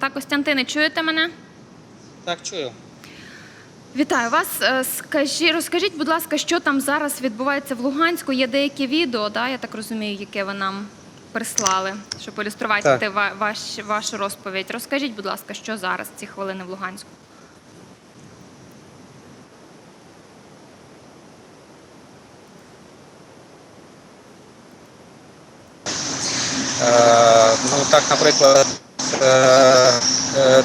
Так, Костянтине, чуєте мене? Так, чую. Вітаю вас. Е, Скажі, розкажіть, будь ласка, що там зараз відбувається в Луганську? Є деякі відео, да, я так розумію, яке ви нам прислали, щоб ілюструвати ва- ваш, вашу розповідь. Розкажіть, будь ласка, що зараз ці хвилини в Луганську? Е, ну так, наприклад,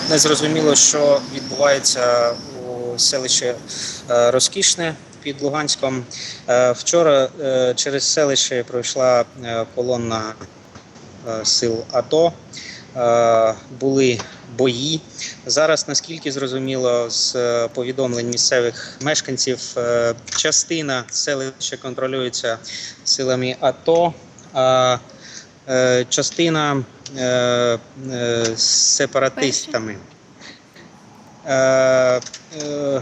не зрозуміло, що відбувається у селищі е, Розкішне під Луганськом. Е, вчора е, через селище пройшла е, колона е, сил АТО. Е, були бої. Зараз, наскільки зрозуміло, з е, повідомлень місцевих мешканців, е, частина селища контролюється силами АТО. А е, частина е, е, сепаратистами. Е, е,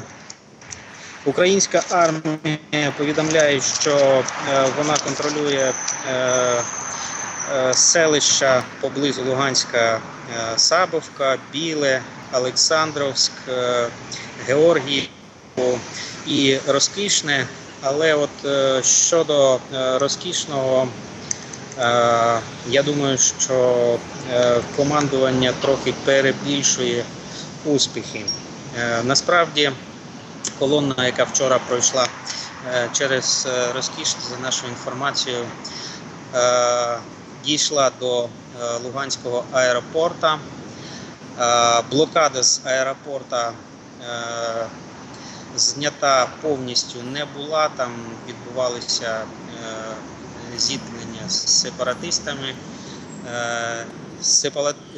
Українська армія повідомляє, що е, вона контролює е, е, селища поблизу Луганська, Сабовка, Біле, Олександровськ, Георгіївку і Розкішне. Але от щодо розкішного, я думаю, що е, командування трохи перебільшує успіхи. Е, Насправді колона, яка вчора пройшла е, через е, розкішне, за нашою інформацією, е, дійшла до е, Луганського аеропорта. Е, Блокада з аеропорта е, знята повністю не була. Там відбувалися е, з сепаратистами. Е,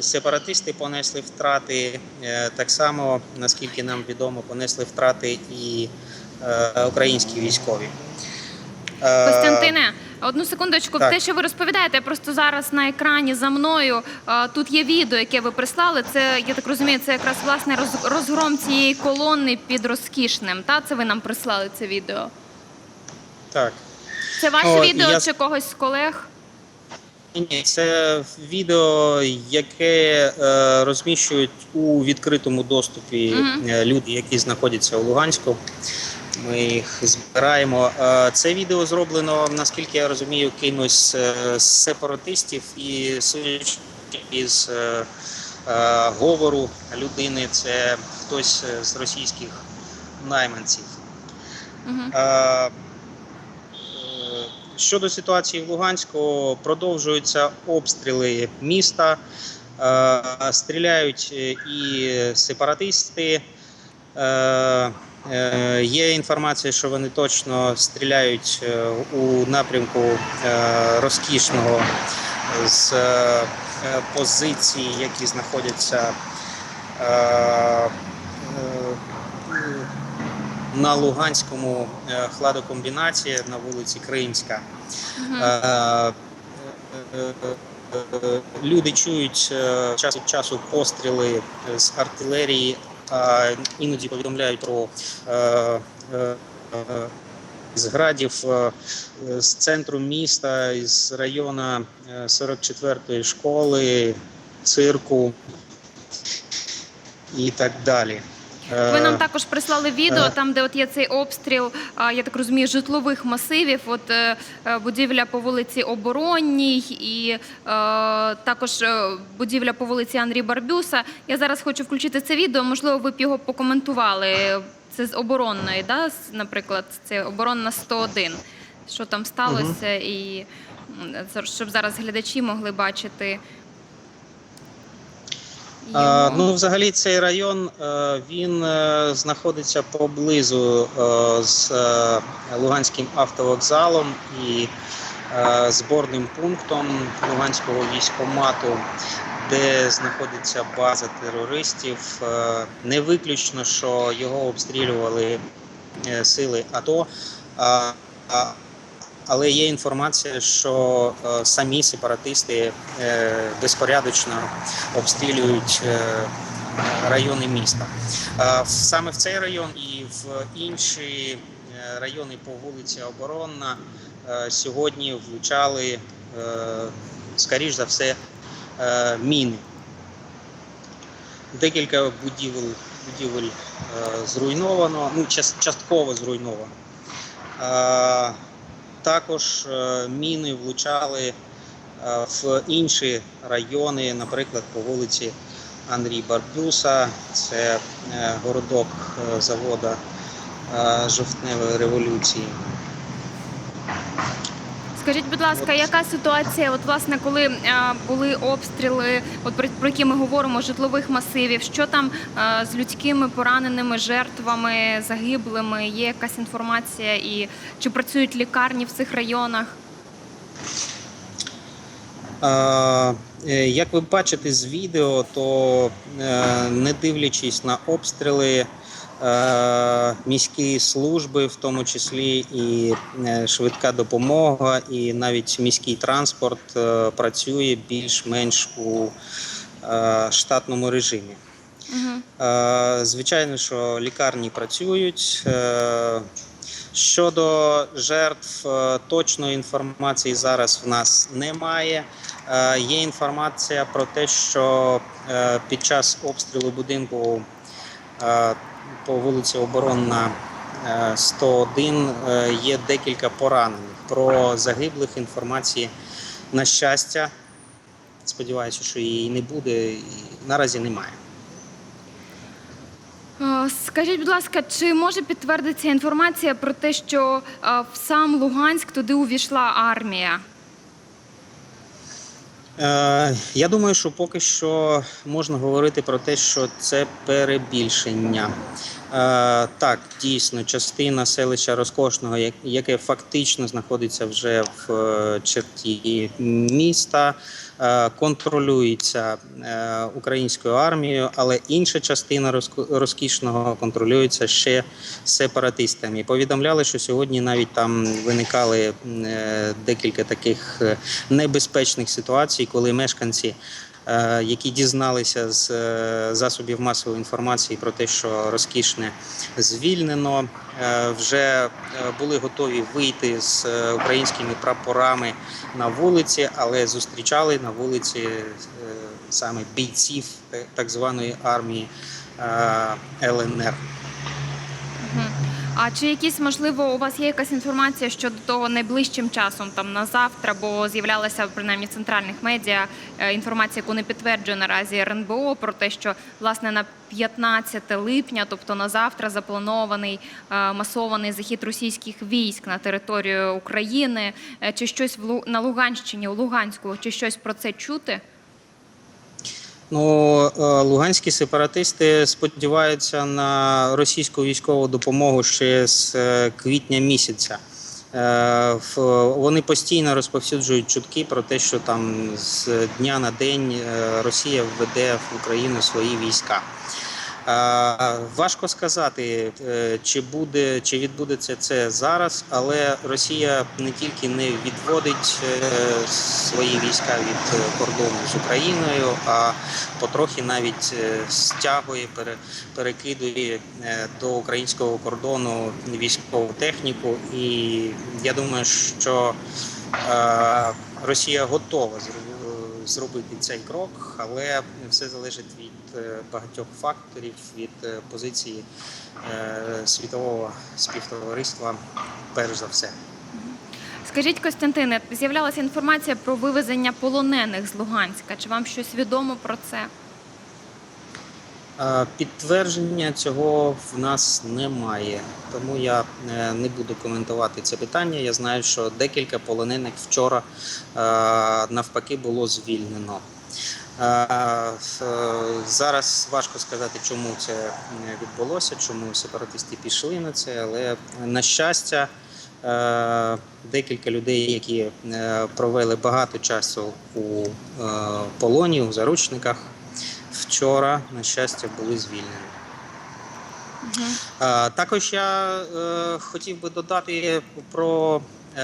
Сепаратисти понесли втрати е, так само, наскільки нам відомо, понесли втрати і е, українські військові. Костянтине, одну секундочку, так. те, що ви розповідаєте, просто зараз на екрані за мною тут є відео, яке ви прислали. Це я так розумію, це якраз власне розгром цієї колони під розкішним. Та це ви нам прислали це відео. Так. Це ваше О, відео я- чи когось з колег? Ні, це відео, яке е, розміщують у відкритому доступі е, люди, які знаходяться у Луганську. Ми їх збираємо. Е, це відео зроблено, наскільки я розумію, кимось е, з сепаратистів і судячи із говору людини, це хтось з російських найманців. Угу. Щодо ситуації в Луганську, продовжуються обстріли міста, е, стріляють е, і сепаратисти. Е, Є інформація, що вони точно стріляють у напрямку розкішного з позицій, які знаходяться на Луганському е, хладокомбінаті на вулиці Кримська. Е, е, Люди чують час від часу постріли з артилерії, а іноді повідомляють про е, з градів з центру міста, із району е, 44-ї школи, цирку і так далі. Е, Ви нам також прислали відео, там, де от є цей обстріл, я так розумію, житлових масивів. От е, е, будівля по вулиці Оборонній і е, також е, будівля по вулиці Андрій Барбюса. Я зараз хочу включити це відео. Можливо, ви б його покоментували. Це з оборонної, да? наприклад, це оборонна 101. Що там сталося, і щоб зараз глядачі могли бачити. А, ну, взагалі, цей район е, він е, знаходиться поблизу е, з е, Луганським автовокзалом і е, зборним пунктом Луганського військомату, де знаходиться база терористів. Е, Не виключно, що його обстрілювали е, сили АТО. Але є інформація, що е, самі сепаратисти е, безпорядочно обстрілюють е, райони міста. Саме в цей район і в інші райони по вулиці Оборонна сьогодні влучали, скоріш за все, міни. декілька будівель, будівель зруйновано, ну, час- частково зруйновано. Також е, міни влучали е, в інші райони, наприклад, по вулиці Андрій Барбюса, це е, городок завода жовтневої революції. Скажіть, будь ласка, яка ситуація? От власне, коли е, були обстріли, от про, які ми говоримо, житлових масивів, що там е, з людськими пораненими жертвами, загиблими? Є якась інформація, і чи працюють лікарні в цих районах? Е, Як ви бачите з відео, то не дивлячись на обстріли, міські служби, в тому числі і е, швидка допомога, і навіть міський транспорт е, працює більш-менш у е, штатному режимі. Угу. Е, Звичайно, що лікарні працюють. Е, Щодо жертв, е, точної інформації зараз в нас немає. Е, Є інформація про те, що е, під час обстрілу будинку е, по вулиці Оборонна е, 101 е, є декілька поранених. Про загиблих інформації на щастя. Сподіваюся, що її не буде. Наразі немає. Е, Скажіть, будь ласка, чи може підтвердитися інформація про те, що е, в сам Луганськ туди увійшла армія? Е, я думаю, що поки що можна говорити про те, що це перебільшення. Е, так, дійсно, частина селища Розкошного, яке фактично знаходиться вже в е, черті міста, е, контролюється українською армією, але інша частина розкішного контролюється ще сепаратистами. Повідомляли, що сьогодні навіть там виникали декілька таких небезпечних ситуацій, коли мешканці, які дізналися з е, засобів масової інформації про те, що розкішне звільнено, е, вже е, були готові вийти з е, українськими прапорами на вулиці, але зустрічали на вулиці е, саме бійців е, так званої армії е, ЛНР. А чи якісь можливо у вас є якась інформація щодо того найближчим часом, там на завтра, бо з'являлася принаймні в центральних медіа е, інформація, яку не підтверджує наразі РНБО, про те, що власне на 15 липня, тобто на завтра, запланований е, масований захід російських військ на територію України. Е, Чи щось в на Луганщині, у Луганську, чи щось про це чути? Ну, е, луганські сепаратисти сподіваються на російську військову допомогу ще з е, квітня місяця. Е, Вони постійно розповсюджують чутки про те, що там з дня на день Росія введе в Україну свої війська. Важко сказати, е, чи буде чи відбудеться це зараз, але Росія не тільки не відводить е, свої війська від е, кордону з Україною, а потрохи навіть стягує, пере- перекидує до українського кордону військову техніку. І я думаю, що Росія готова зру- зробити цей крок, але все залежить від е, багатьох факторів, від е, позиції е, світового співтовариства, перш за все. Скажіть, Костянтине, з'являлася інформація про вивезення полонених з Луганська. Чи вам щось відомо про це? Підтвердження цього в нас немає, тому я е, не буду коментувати це питання. Я знаю, що декілька полонених вчора е, навпаки було звільнено. Е, Зараз важко сказати, чому це відбулося, чому сепаратисти пішли на це, але на щастя, декілька людей, які провели багато часу у полоні, у заручниках, вчора, на щастя, були звільнені. Угу. Також я е, хотів би додати про е,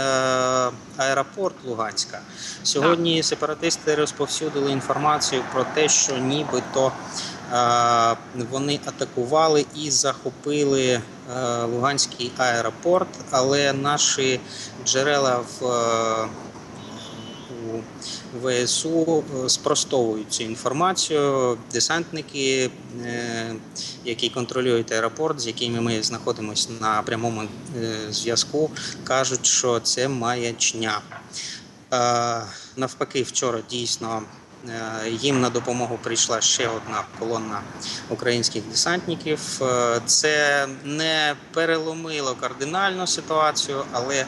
аеропорт Луганська. Сьогодні сепаратисти розповсюдили інформацію про те, що нібито е, вони атакували і захопили е, Луганський аеропорт, але наші джерела в, е, ВСУ е, спростовують цю інформацію. Десантники, е, які контролюють аеропорт, з якими ми знаходимося на прямому е, зв'язку, кажуть, що це маячня. Навпаки, вчора дійсно їм на допомогу прийшла ще одна колона українських десантників. Це не переломило кардинальну ситуацію, але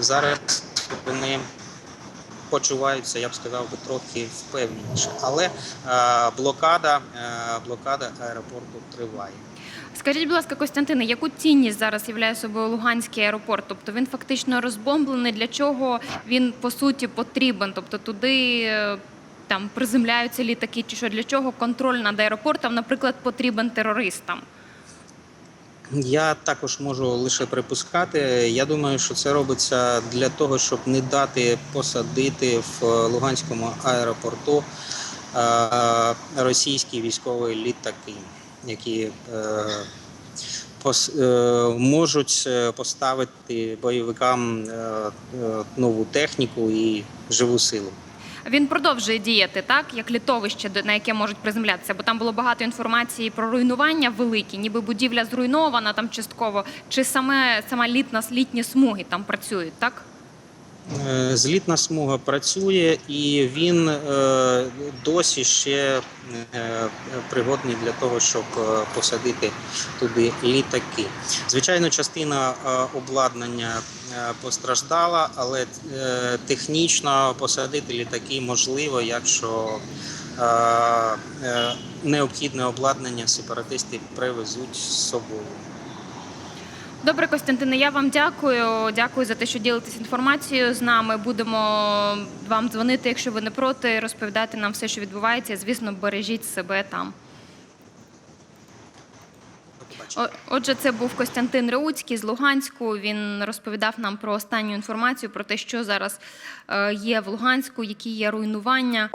зараз вони почуваються, я б сказав, би, трохи впевненіше. Але е, блокада, е, блокада аеропорту триває. Скажіть, будь ласка, Костянтине, яку цінність зараз являє собою Луганський аеропорт? Тобто він фактично розбомблений. Для чого він по суті потрібен? Тобто туди е, там приземляються літаки, чи що для чого контроль над аеропортом, наприклад, потрібен терористам? Я також можу лише припускати. Я думаю, що це робиться для того, щоб не дати посадити в Луганському аеропорту е, російські військові літаки, які е, е, можуть поставити бойовикам нову техніку і живу силу. Він продовжує діяти так, як літовище, на яке можуть приземлятися, бо там було багато інформації про руйнування великі, ніби будівля зруйнована там частково, чи саме сама літна літні смуги там працюють, так? Е, Злітна смуга працює і він е, досі ще е, пригодний для того, щоб посадити туди літаки. Звичайно, частина обладнання постраждала, але технічно посадити літаки можливо, якщо необхідне обладнання сепаратисти привезуть з собою. Добре, Костянтине, я вам дякую. Дякую за те, що ділитесь інформацією з нами. Будемо вам дзвонити, якщо ви не проти, розповідати нам все, що відбувається. Звісно, бережіть себе там. Отже, це був Костянтин Реуцький з Луганську. Він розповідав нам про останню інформацію про те, що зараз е, є в Луганську, які є руйнування.